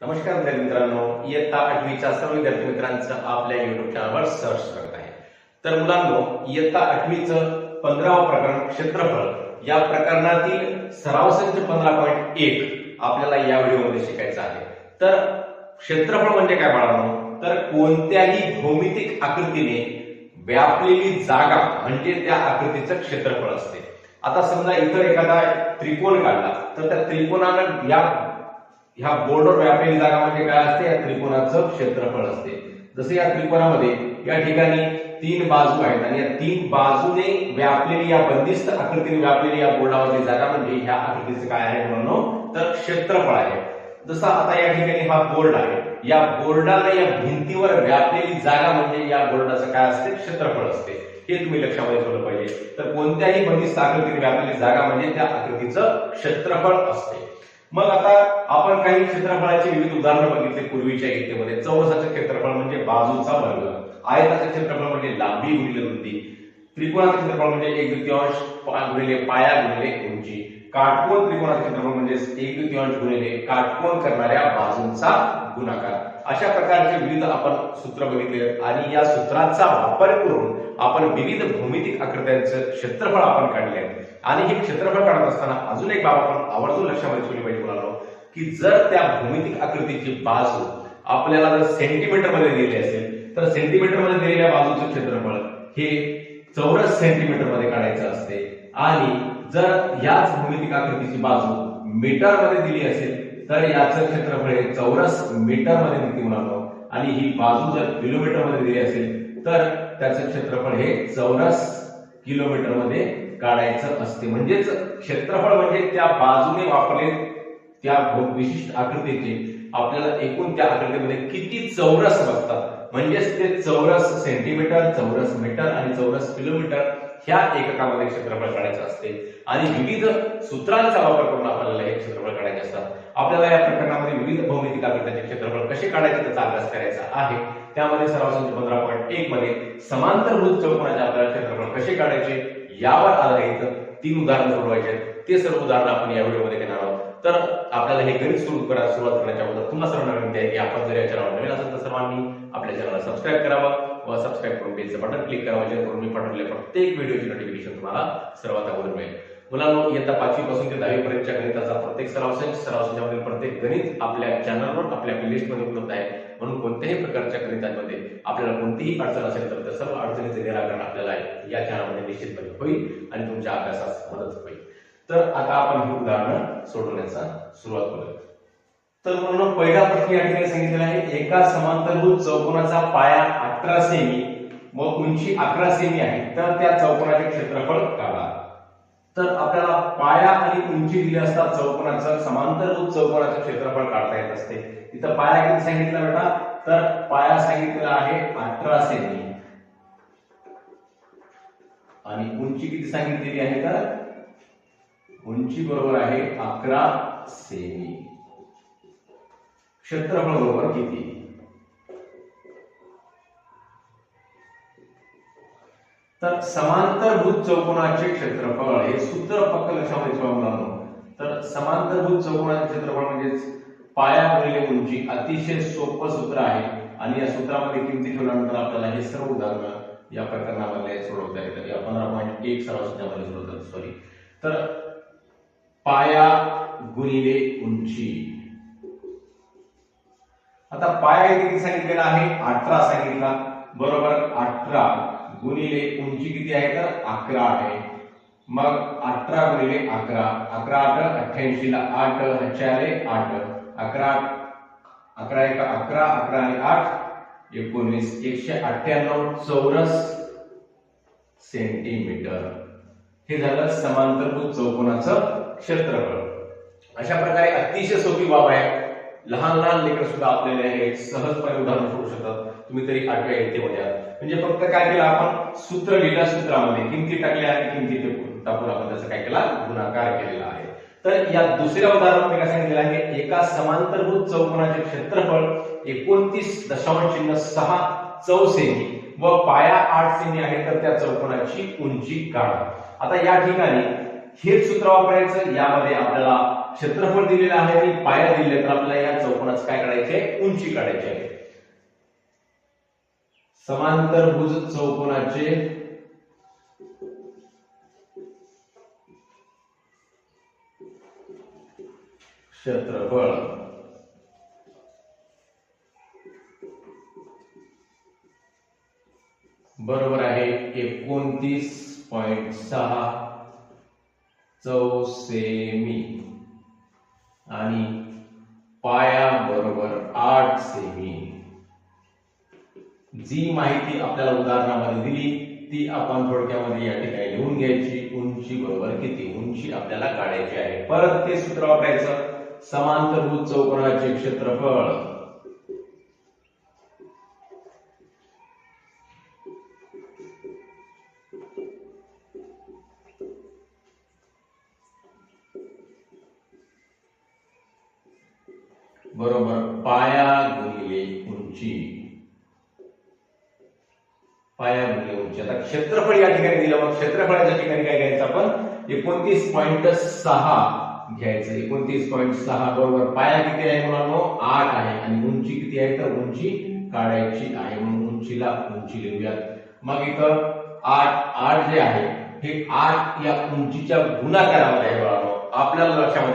नमस्कार विद्यार्थी मित्रांनो इयत्ता आठवीच्या सर्व विद्यार्थी मित्रांचं आपल्या युट्यूब चॅनलवर सहर्ष स्वागत आहे. तर मुलांनो इयत्ता आठवीचं पंधरावं प्रकरण क्षेत्रफळ या प्रकरणातील सराव संच पंधरा पॉईंट एक आपल्याला या व्हिडिओमध्ये शिकायचं आहे. तर क्षेत्रफळ म्हणजे काय बाळांनो? तर कोणत्याही भौमितिक आकृतीने व्यापलेली जागा म्हणजे त्या आकृतीचं क्षेत्रफळ असते. आता समजा इतर एखादा त्रिकोण काढला तर त्या त्रिकोणानं या ह्या बोर्डवर व्यापलेली जागा म्हणजे काय असते? या त्रिकोणाचं क्षेत्रफळ असते. जसे या त्रिकोणामध्ये या ठिकाणी तीन बाजू आहेत आणि या तीन बाजूने व्यापलेली या बंदिस्त आकृतीने व्यापलेली या बोर्डावरची जागा म्हणजे ह्या आकृतीचं काय आहे म्हणून? तर क्षेत्रफळ आहे. जसं आता या ठिकाणी हा बोर्ड आहे. या बोर्डाने या भिंतीवर व्यापलेली जागा म्हणजे या बोर्डाचं काय असते? क्षेत्रफळ असते. हे तुम्ही लक्षामध्ये ठेवलं पाहिजे. तर कोणत्याही बंदिस्त आकृतीने व्यापलेली जागा म्हणजे त्या आकृतीचं क्षेत्रफळ असते. मग आता आपण काही क्षेत्रफळाची विविध उदाहरणं बघितले पूर्वीच्या गीतेमध्ये चौरसाचं क्षेत्रफळ म्हणजे बाजूचा वर्ग. आयताचं क्षेत्रफळ म्हणजे लांबी गुणिले रुंदी. त्रिकोणाचं क्षेत्रफळ म्हणजे एक द्वितीयांश गुणिले पाया गुणिले उंची. काटकोन त्रिकोणाचे क्षेत्रफळ म्हणजे एक द्वितीयांश गुणिले काटकोन करणाऱ्या बाजूंचा गुणाकार. अशा प्रकारचे विविध आपण सूत्र बघितले आणि या सूत्राचा वापर करून आपण विविध भौमितिक आकृत्यांचं क्षेत्रफळ आपण काढले आहे. आणि हे क्षेत्रफळ काढत असताना अजून एक बाब आपण आवर्जून लक्षामध्ये ठेवली पाहिजे मुलांनो की जर त्या भौमितिक आकृतीची बाजू आपल्याला जर सेंटीमीटरमध्ये दिली असेल तर सेंटीमीटरमध्ये दिलेल्या बाजूचं क्षेत्रफळ हे चौरस सेंटीमीटरमध्ये काढायचं असते आणि जर याच भौमितिक आकृतीची बाजू मीटरमध्ये दिली असेल तर याचं क्षेत्रफळ हे चौरस मीटरमध्ये किती होणार आणि ही बाजू जर किलोमीटरमध्ये दिली असेल तर त्याचं क्षेत्रफळ हे चौरस किलोमीटरमध्ये काढायचं असते. म्हणजेच क्षेत्रफळ म्हणजे त्या बाजूने वापरले त्या विशिष्ट आकृतीचे आपल्याला एकूण त्या आकृतीमध्ये किती चौरस बसतात. म्हणजेच ते चौरस सेंटीमीटर चौरस मीटर आणि चौरस किलोमीटर ह्या एककामध्ये क्षेत्रफळ काढायचं असते. आणि विविध सूत्रांचा वापर करून आपल्याला हे क्षेत्रफळ काढायचे असतात. आपल्याला या प्रकरणामध्ये विविध भौमितिक आकृत्याचे क्षेत्रफळ कसे काढायचे त्याचा अभ्यास करायचा आहे. त्यामध्ये सराव पंधरा पॉईंट एक मध्ये समांतरभूत चौकोनाचे आपल्याला क्षेत्रफळ कसे काढायचे यावर आधारित तीन उदाहरणं सोडवायचे ते सर्व उदाहरणं आपण या व्हिडिओमध्ये घेणार आहोत. तर आपल्याला हे गणित सुरू करा सुरुवात करण्याच्या अगोदर पुन्हा सर्वांना विनंती आहे की आपण जर या चॅनलवर नवीन असेल तर सर्वांनी आपल्या चॅनलला सबस्क्राईब करावं. सबस्क्राईब करून बेलचं बटन क्लिक करावं जेणेकरून मी पाठवलेल्या प्रत्येक व्हिडिओची नोटिफिकेशन तुम्हाला सर्वात अगोदर मिळेल. मुलांनो इयत्ता पाचवी पासून ते दहावी पर्यंतच्या गणिताचा प्रत्येक सराव संच सराव संचामधील प्रत्येक गणित आपल्या चॅनलवर आपल्या प्लेलिस्टमध्ये उपलब्ध आहे. म्हणून कोणत्याही प्रकारच्या गणितांमध्ये आपल्याला कोणतीही अडचण असेल तर त्या सर्व अडचणीचे निराकरण आपल्याला या चॅनलमध्ये निश्चितपणे होईल आणि तुमच्या अभ्यासास मदत होईल. तर आता आपण ही उदाहरणं सोडवण्याचा सुरुवात करूया. तर म्हणून पहिला प्रश्न या ठिकाणी सांगितलेला आहे एका समांतरभूत चौकोनाचा पाया अठरा सेमी व उंची अकरा सेमी आहे तर त्या चौकोनाचे क्षेत्रफळ काढा. तर आपल्याला पाया आणि उंची दिली असता चौकोनाचं समांतरभूत चौकोनाचं क्षेत्रफळ काढता येत असते. इथं पाया किती सांगितला बेटा? तर पाया सांगितलेला आहे अठरा सेमी. आणि उंची किती सांगितलेली आहे तर? उंची बरोबर आहे अकरा सेमी. क्षेत्रफळ बरोबर किती? तर समांतरभूत चौकोनाचे क्षेत्रफळ हे सूत्र पक्क लक्षामध्ये ठेवा मुलांनो तर समांतरभूत चौकोनाचे क्षेत्रफळ म्हणजेच पाया गुणिले उंची अतिशय सोपं सूत्र आहे. आणि या सूत्रामध्ये किमती ठेवल्यानंतर आपल्याला हे सर्व उदाहरणं या प्रकरणामध्ये सोडवता येतात. या पंधरा पॉईंट एक सरासरीमध्ये सोडवतात सॉरी तर पाया गुणिले उंची. आता पाया किती सांगितलेला आहे? अठरा सांगितला. बरोबर अठरा. गुणिले उंची किती आहे तर अकरा आहे. मग अठरा गुणिले अकरा. अकरा आठ अठ्ठ्याऐंशी ला आठ चारे आठ. अकरा अकरा एक अकरा अकरा आणि आठ एकोणीस. एकशे अठ्ठ्याण्णव चौरस सेंटीमीटर. हे झालं समांतरभूत चौकोनाचं क्षेत्रफळ. अशा प्रकारे अतिशय सोपी बाब आहे. लहान लहान लेकर सुद्धा आपल्याला हे सहजपणे उदाहरण सोडू शकतात. तुम्ही तरी आठव्या येते म्हणजे म्हणजे फक्त काय केलं आपण सूत्र लिहिलं सूत्रामध्ये. किमती टाकल्या आणि किमती टाकून आपण त्याचा काय केला? गुणाकार केलेला आहे. तर या दुसऱ्या उदाहरणामध्ये काय सांगितलेलं आहे एका समांतरभूत चौकोनाचे क्षेत्रफळ एकोणतीस दशांश चिन्ह सहा चौ सेमी व पाया आठ सेमी आहे तर त्या चौकोनाची उंची काढा. आता या ठिकाणी हेच सूत्र वापरायचं यामध्ये आपल्याला क्षेत्रफळ दिलेलं आहे आणि पाया दिले तर आपल्याला या चौकोनाचं काय काढायचे आहे उंची काढायची आहे. समांतरभुज चौकोनाचे क्षेत्रफळ. बरोबर आहे एकोणतीस पॉइंट सहा चौसेमी. माहिती आपल्याला उदाहरणामध्ये दिली ती आपण थोडक्यामध्ये या ठिकाणी लिहून घ्यायची. उंची बरोबर किती? उंची आपल्याला काढायची आहे. परत ते सूत्र वापरायचं. समांतरभूत चौकोनाचे क्षेत्रफळ. बरोबर पाया गुणिले उंची. पाया गुणिले उंची आता क्षेत्रफळ या ठिकाणी दिलं मग क्षेत्रफळाच्या ठिकाणी काय घ्यायचं आपण? एकोणतीस पॉईंट सहा घ्यायचं. एकोणतीस पॉईंट सहा बरोबर. पाया किती आहे मुलांनो? आठ आहे. आणि उंची किती आहे? तर उंची काढायची आहे. म्हणून उंचीला उंची लिहूयात. मग इथं आठ आठ जे आहे हे आठ या उंचीच्या गुणाकारामध्ये आहे मुलांनो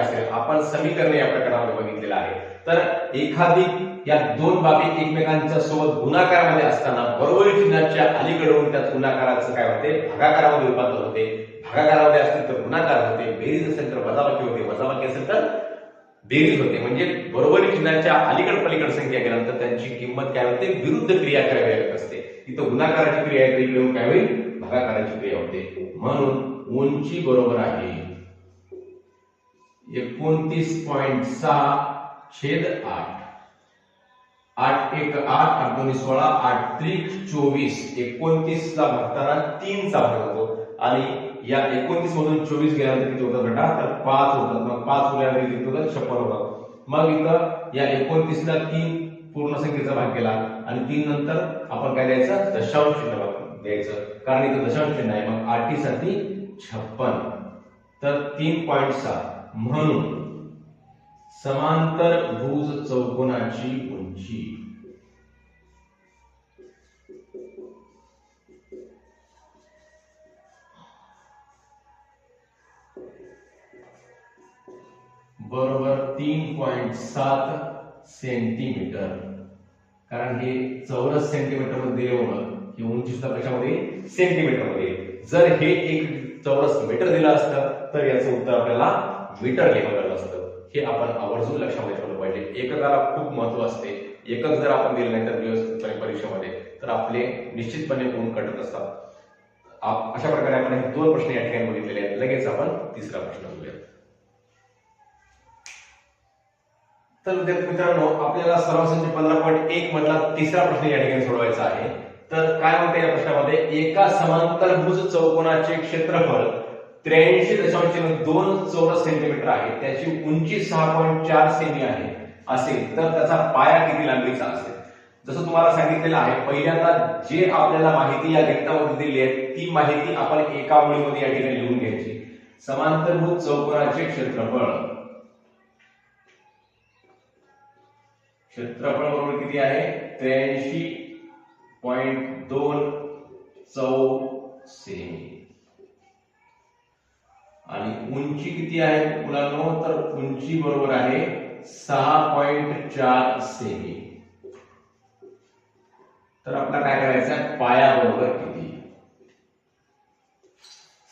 असेल आपण समीकरण या प्रकरणामध्ये बघितलेलं आहे. तर एखादी या दोन बाबी एकमेकांच्या सोबत गुणाकारामध्ये असताना बरोबरी चिन्हाच्या अलीकडून त्या गुणाकाराचं काय होते? भागाकारामध्ये रूपांतर होते. भागाकारामध्ये असतील तर गुणाकार होते. बेरीज असेल तर वजाबाकी होते. वजाबाकी असेल तर बेरीज होते. म्हणजे बरोबरी चिन्हाच्या अलीकड पलीकड संख्या केल्यानंतर त्यांची किंमत काय होते? विरुद्ध क्रिया करावी असते. तिथं गुणाकाराची क्रिया काय होईल? भागाकाराची क्रिया होते. म्हणून उंची बरोबर आहे. एकोणतीस पॉइंट सहा छेद आठ. आठ एक आठ आठ दोन्ही सोळा आठ त्रिक चोवीस. एकोणतीस ला भागताना तीनचा भाग होतो. आणि या एकोणतीस मधून चोवीस गेल्यानंतर किती होतात बेटा? तर पाच होतात. मग पाच उरल्यानंतर किती होतात? छप्पन होतात. मग इथं या एकोणतीस ला तीन पूर्ण संख्येचा भाग केला. आणि तीन नंतर आपण काय द्यायचं? दशांश चिन्ह द्यायचं. कारण इथं दशांश चिन्ह आहे. मग आठीसाठी छप्पन. तर तीन पॉईंट सहा म्हणून समांतर भुज चौकोनाची उंची. बरोबर तीन पॉइंट सात सेंटीमीटर. कारण हे चौरस सेंटीमीटरमध्ये दिल्यामुळं ही उंची सुद्धा कशामध्ये? सेंटीमीटरमध्ये जर हे एक चौरस मीटर दिलं असतं तर याचं उत्तर आपल्याला मीटर घ्यावं असतं. हे आपण आवर्जून लक्षामध्ये ठेवलं पाहिजे. एककाला खूप महत्त्व असते. एकक जर आपण दिलं नाही तर व्यवस्थितपणे परीक्षेमध्ये तर आपले निश्चितपणे गुण कटत असतात. अशा प्रकारे आपण हे दोन प्रश्न या ठिकाणी बघितलेले आहेत. लगेच आपण तिसरा प्रश्न बघूया. तर विद्यार्थी मित्रांनो आपल्याला सर्वसंच पंधरा पॉईंट एक मधला तिसरा प्रश्न या ठिकाणी सोडवायचा आहे. तर काय म्हणते या प्रश्नामध्ये? एका समांतरभुज चौकोनाचे क्षेत्रफळ त्र्याऐंशी दशांश दोन चौरस सेंटीमीटर आहे. त्याची उंची सहा पॉईंट चार सेमी आहे. असेल तर त्याचा पाया किती लांबीचा असेल? जसं तुम्हाला सांगितलेलं आहे पहिल्यांदा जे आपल्याला माहिती या गणितामध्ये दिली आहे ती माहिती आपण एका ओळीमध्ये या ठिकाणी लिहून घ्यायची. समांतरभूत चौकोनाचे क्षेत्रफळ. क्षेत्रफळ बरोबर किती आहे? त्र्याऐंशी पॉइंट दोन चौ सेमी आणि उंची किती आहे? मुलांनो तर उंची बरोबर आहे सहा पॉइंट चार सेमी. तर आपला काय करायचं? आहे पाया बरोबर किती?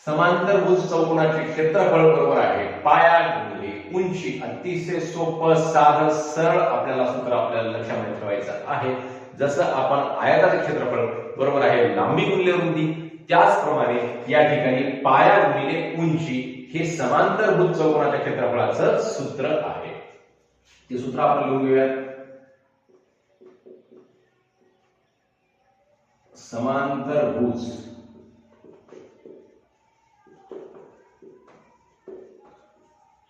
समांतर भुज चौकोनाचे क्षेत्रफळ बरोबर आहे. पाया गुणिले उंची. अतिशय सोपं साधं सरळ आपल्याला सूत्र आपल्याला लक्षामध्ये ठेवायचं आहे. जसं आपण आयताचे क्षेत्रफळ बरोबर आहे लांबी गुणले रुंदी त्याचप्रमाणे या ठिकाणी पाया गुणिले उंची हे समांतर चौकोनाच्या क्षेत्रफळाचं सूत्र आहे. ते सूत्र आपण लिहून घेऊया समांतरभुज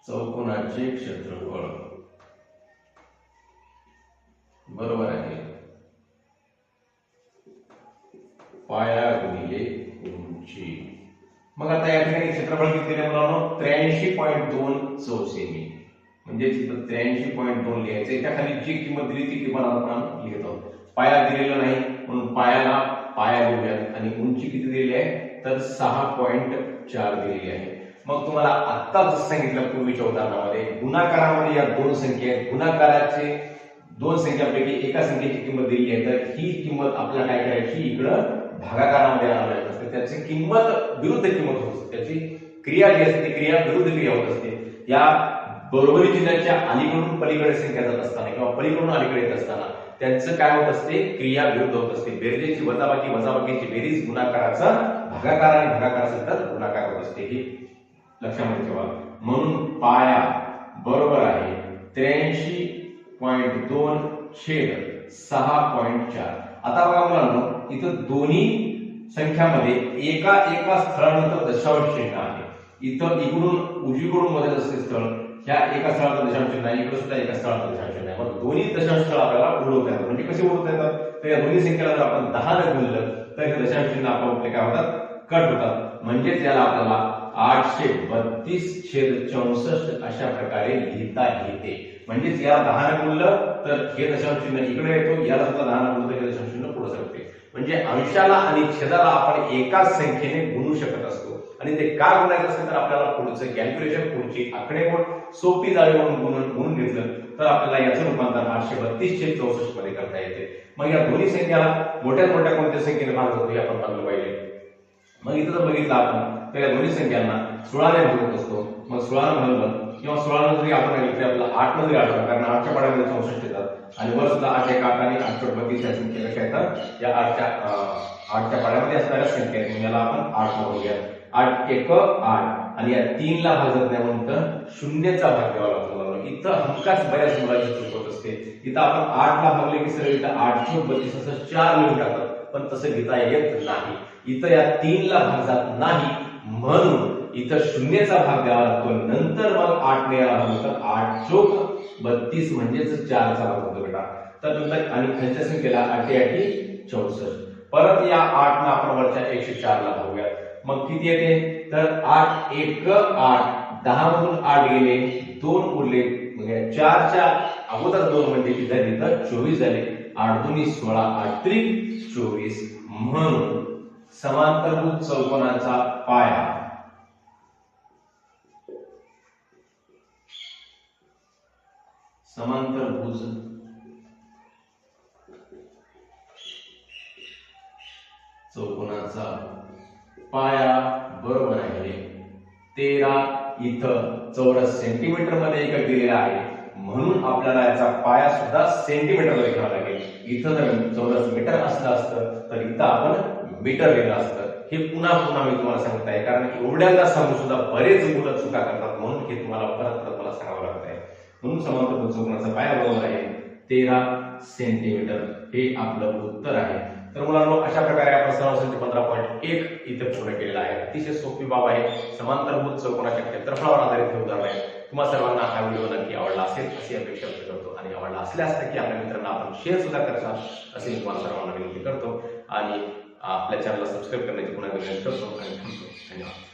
चौकोनाचे क्षेत्रफळ. बरोबर आहे. पाया गुणिले मग आता या ठिकाणी क्षेत्रफळ किती दिले मुलांनो त्र्याऐंशी पॉईंट दोन चौसेमी म्हणजेच इथं त्र्याऐंशी पॉईंट दोन लिहायचं. याच्या खाली जी किंमत दिली ती किंमत आपण लिहित आहोत. पाया दिलेलं नाही म्हणून पायाला पाया घेऊयात आणि उंची किती दिलेली आहे? तर सहा पॉईंट चार दिलेली आहे. मग तुम्हाला आत्ता जसं सांगितलं पूर्वीच्या उदाहरणामध्ये गुणाकारामध्ये या दोन संख्या आहेत. गुणाकाराचे दोन संख्यापैकी एका संख्येची किंमत दिलेली आहे. तर ही किंमत आपल्याला काय करायची? इकडं भागाकारामध्ये आणायची त्याची किंमत विरुद्ध किंमत होत असते. त्याची क्रिया जी असते ती क्रिया विरुद्ध क्रिया होत असते. या बरोबरी चिन्हाच्या अलीकडून पलीकडे संख्या जात असताना किंवा पलीकडून अलीकडे येत असताना त्यांचं काय होत असते? क्रिया विरुद्ध होत असते. बेरजेची वजाबाकी वजाबाकीची बेरीज गुणाकाराचा भागाकार आणि भागाकाराचा तर गुणाकार होत असते. ही लक्षामध्ये ठेवा. म्हणून पाया बरोबर आहे त्र्याऐंशी पॉईंट दोन छेद सहा पॉईंट चार. आता बघा मुलांनो इथं दोन्ही संख्यामध्ये एका एका स्थळानंतर दशांश चिन्ह आहे. इथं इकडून उजवीकडून मध्ये असते स्थळ ह्या एका स्थळाचं दशांश चिन्ह आहे इकडे सुद्धा एका स्थळाचं दशांश चिन्ह आहे मग दोन्ही दशांश स्थळ आपल्याला ओळखता येतात. म्हणजे कसे ओळखता येतात? तर या दोन्ही संख्येला जर आपण दहा ने गुणलं तर हे दशांश चिन्ह आपोआप काय होतात? कट होतात. म्हणजेच याला आपल्याला आठशे बत्तीस छेद चौसष्ट अशा प्रकारे लिहिता येते. म्हणजेच याला दहा न गुणलं तर हे दशांश चिन्ह इकडे येतो याला सुद्धा दहा न गुणलं तर हे दशांश म्हणजे अंशाला आणि छेदाला आपण एकाच संख्येने गुणू शकत असतो. आणि ते का गुणायचं असेल तर आपल्याला पुढचं कॅल्क्युलेशन पुढची आकडेमोड सोपी जावी म्हणून गुणून म्हणून घेतलं तर आपल्याला याचं रूपांतर आठशे बत्तीस छेद चौसष्टमध्ये करता येते. मग या दोन्ही संख्याला मोठ्यात मोठ्या कोणत्या संख्येने भाग होतो हे आपण पाहिलं पाहिजे. मग इथं जर बघितलं आपण तर या दोन्ही संख्यांना सोळाने भागत असतो. मग सोळानं भागलं किंवा सोळा जरी आपण घेतलं आपल्याला आठमध्ये आठवलं कारण आठच्या पाण्यामध्ये चौसष्ट येतात. आणि वर सुद्धा आठ एक आठ आणि आठ चोट बत्तीस या संख्या येतात? या आठच्या आठच्या पाण्यामध्ये असणाऱ्या संख्या आहेत. याला आपण आठ म्हणूया आठ एक आठ. आणि या तीनला भाजत नाही म्हणून शून्यचा भाग द्यावा लागतो इथं हमखास बऱ्याच मुलांची चूक होत असते. इथं आपण आठला भागले की सरळ इथं आठ बत्तीस असं चार लिहून टाकतात. पण तसं घेता येत नाही. इथं या तीनला भाग जात नाही. म्हणून इथं शून्यचा भाग द्यावा लागतो. नंतर मग आठ ने भाग तर आठ चोक बत्तीस म्हणजेच चारचा भाग होतो बेटा. तर नंतर आणि खालच्या संख्येला आठी आठी चौसष्ट. परत या आठ ना आपण वरच्या एकशे चार ला भागूयात मग किती येते? तर आठ एक आठ. दहा मधून आठ गेले दोन उरले. चारच्या अगोदर दोन म्हणजे किती झाले? तर चोवीस झाले. आठ दोन्ही सोळा आठ त्रिक चोवीस. म्हणून समांतरभूत चौकोनाचा पाया. समांतर भुज. चौकोनाचा पाया बरोबर आहे तेरा इथं चौरस सेंटीमीटरमध्ये एकक दिलेला आहे. म्हणून आपल्याला याचा पाया सुद्धा सेंटीमीटरमध्ये घ्यावा लागेल. इथं जर चौरस मीटर असलं असतं तर इथं आपण मीटर लिहिलं असतं. हे पुन्हा पुन्हा मी तुम्हाला सांगत आहे कारण एवढ्यांदा सांगून सुद्धा बरेच मुलं चुका करतात म्हणून हे तुम्हाला परत परत मला सांगावं लागत आहे म्हणून समांतर पंचकोनाचा पाया बरोबर आहे. तेरा सेंटीमीटर हे आपलं उत्तर आहे. तर मुलांनो अशा प्रकारे आपण सरासरी पंधरा पॉईंट एक इथे पूर्ण केलेला आहे. अतिशय सोपी बाब आहे. समांतरभूत चौकोनाच्या क्षेत्रफळावर आधारित हे उदाहरण आहे. तुम्हा सर्वांना हा व्हिडिओ नक्की आवडला असेल अशी अपेक्षा व्यक्त करतो आणि आवडला असल्यास नक्की आपल्या मित्रांना आपण शेअर सुद्धा करता असे मी तुम्हाला सर्वांना विनंती करतो. आणि आपल्या चॅनलला सबस्क्राईब करण्याची पुन्हा विनंती करतो. आणि थांबतो. धन्यवाद.